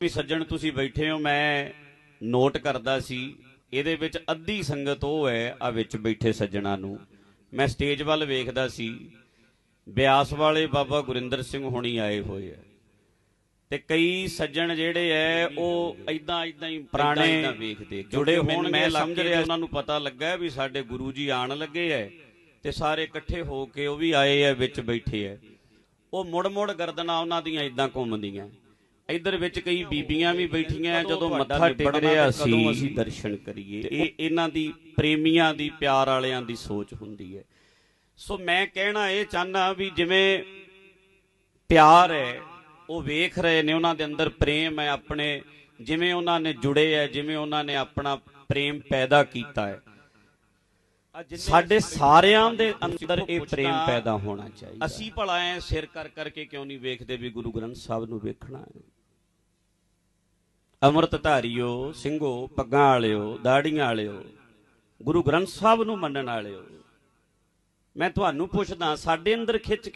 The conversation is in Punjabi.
ਵੀ ਸੱਜਣ ਤੁਸੀਂ ਬੈਠੇ ਹੋ ਮੈਂ ਨੋਟ ਕਰਦਾ ਸੀ ਇਹਦੇ ਵਿੱਚ ਅੱਧੀ ਸੰਗਤ ਉਹ ਹੈ ਆ ਵਿੱਚ ਬੈਠੇ ਸੱਜਣਾ ਨੂੰ। ਮੈਂ ਸਟੇਜ ਵੱਲ ਵੇਖਦਾ ਸੀ ਬਿਆਸ ਵਾਲੇ ਬਾਬਾ ਗੁਰਿੰਦਰ ਸਿੰਘ ਹੁਣੀ ਆਏ ਹੋਏ ਆ। ਤੇ ਕਈ ਸੱਜਣ ਜਿਹੜੇ ਐ ਉਹ ਐਦਾਂ ਐਦਾਂ ਹੀ ਪੁਰਾਣੇ ਵੇਖਦੇ, ਜੁੜੇ ਹੋਣ ਮੈਂ ਸਮਝ ਰਿਹਾ। ਉਹਨਾਂ ਨੂੰ ਪਤਾ ਲੱਗਾ ਵੀ ਸਾਡੇ ਗੁਰੂ ਜੀ ਆਣ ਲੱਗੇ ਐ ਤੇ ਸਾਰੇ ਇਕੱਠੇ ਹੋ ਕੇ ਉਹ ਵੀ ਆਏ ਐ ਵਿੱਚ ਬੈਠੇ ਐ। ਉਹ ਮੁੜ ਮੁੜ ਗਰਦਨਾਂ ਉਹਨਾਂ ਦੀਆਂ ਐਦਾਂ ਘੁੰਮਦੀਆਂ। ਇੱਧਰ ਵਿੱਚ ਕਈ ਬੀਬੀਆਂ ਵੀ ਬੈਠੀਆਂ ਜਦੋਂ ਮੱਥਾ ਟੇਕ ਰਿਹਾ ਤੇ ਕਦੋਂ ਸੀ ਅਸੀਂ ਦਰਸ਼ਨ ਕਰੀਏ। ਇਹ ਇਹਨਾਂ ਦੀ ਪ੍ਰੇਮੀਆਂ ਦੀ ਪਿਆਰ ਵਾਲਿਆਂ ਦੀ ਸੋਚ ਹੁੰਦੀ ਹੈ। ਸੋ ਮੈਂ ਕਹਿਣਾ ਇਹ ਚਾਹਨਾ ਵੀ ਜਿਵੇਂ ਪਿਆਰ ਹੈ ਉਹ ਵੇਖ ਰਹੇ ਨੇ ਉਹਨਾਂ ਦੇ ਅੰਦਰ ਪ੍ਰੇਮ ਹੈ ਆਪਣੇ ਜਿਵੇਂ ਉਹਨਾਂ ਨੇ ਜੁੜੇ ਹੈ ਜਿਵੇਂ ਉਹਨਾਂ ਨੇ ਆਪਣਾ ਪ੍ਰੇਮ ਪੈਦਾ ਕੀਤਾ ਹੈ। ਸਾਡੇ ਸਾਰਿਆਂ ਦੇ ਅੰਦਰ ਇਹ ਪ੍ਰੇਮ ਪੈਦਾ ਹੋਣਾ ਚਾਹੀਦਾ ਅਸੀਂ ਭਲਾ ਐ ਸਿਰ ਕਰ ਕਰਕੇ ਕਿਉਂ ਨਹੀਂ ਵੇਖਦੇ ਵੀ ਗੁਰੂ ਗ੍ਰੰਥ ਸਾਹਿਬ ਨੂੰ ਵੇਖਣਾ ਹੈ? ਅਮਰਤ ਧਾਰਿਓ, ਸਿੰਘੋ, ਪੱਗਾਂ ਵਾਲਿਓ, ਦਾੜੀਆਂ ਵਾਲਿਓ, ਗੁਰੂ ਗ੍ਰੰਥ ਸਾਹਿਬ ਨੂੰ ਮੰਨਣ ਵਾਲਿਓ, ਮੈਂ ਤੁਹਾਨੂੰ ਪੁੱਛਦਾ, ਸਾਡੇ ਅੰਦਰ ਖਿੱਚ